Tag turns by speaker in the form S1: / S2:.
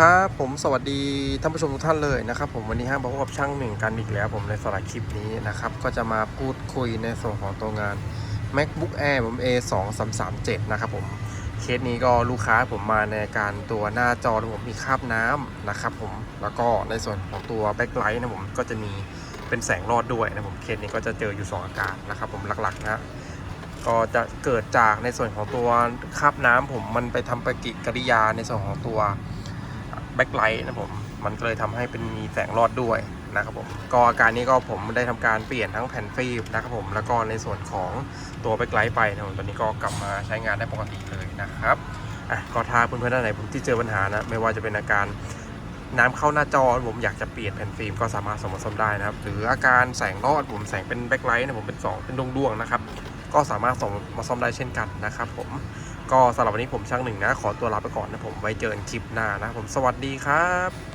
S1: ครับผมสวัสดีท่านผู้ชมทุกท่านเลยนะครับผมวันนี้ห้าพบกับช่างหนึ่งกันอีกแล้ว ผมในสำหรับคลิปนี้นะครับก็จะมาพูดคุยในส่วนของตัวงาน MacBook Air ผม A 2 3 3 7นะครับผมเคสนี้ก็ลูกค้าผมมาในการตัวหน้าจอที่ผมมีคราบน้ำนะครับผมแล้วก็ในส่วนของตัวแบ็คไลท์นะผมก็จะมีเป็นแสงรอดด้วยนะผมเคสนี้ก็จะเจออยู่ 2 อาการนะครับผมหลักๆนะก็จะเกิดจากในส่วนของตัวคราบน้ำผมมันไปทำปฏิกิริยาในส่วนของตัว แบ็คไลท์นะผม มันก็เลยทำให้เป็นมีแสงรอดด้วยนะครับผม ก็อาการนี้ก็ผมได้ทำการเปลี่ยนทั้งแผ่นฟิล์มนะครับผม แล้วก็ในส่วนของตัวแบ็คไลท์ไปนะผมตอนนี้ก็กลับมาใช้งานได้ปกติเลยนะครับอะก็ถ้าเพื่อนๆท่านไหนผมที่เจอปัญหานะ ไม่ว่าจะเป็นอาการน้ำเข้าหน้าจอผมอยากจะเปลี่ยนแผ่นฟิล์มก็สามารถสมมาซ่อมได้นะครับ หรืออาการแสงรอดผมแสงเป็นแบ็คไลท์นะผมเป็นสองเป็นดวงๆนะครับ ก็สามารถส่งมาซ่อมได้เช่นกันนะครับผมก็สำหรับวันนี้ผมช่างหนึ่งนะ ขอตัวลาไปก่อนนะผมไว้เจอกันคลิปหน้านะผมสวัสดีครับ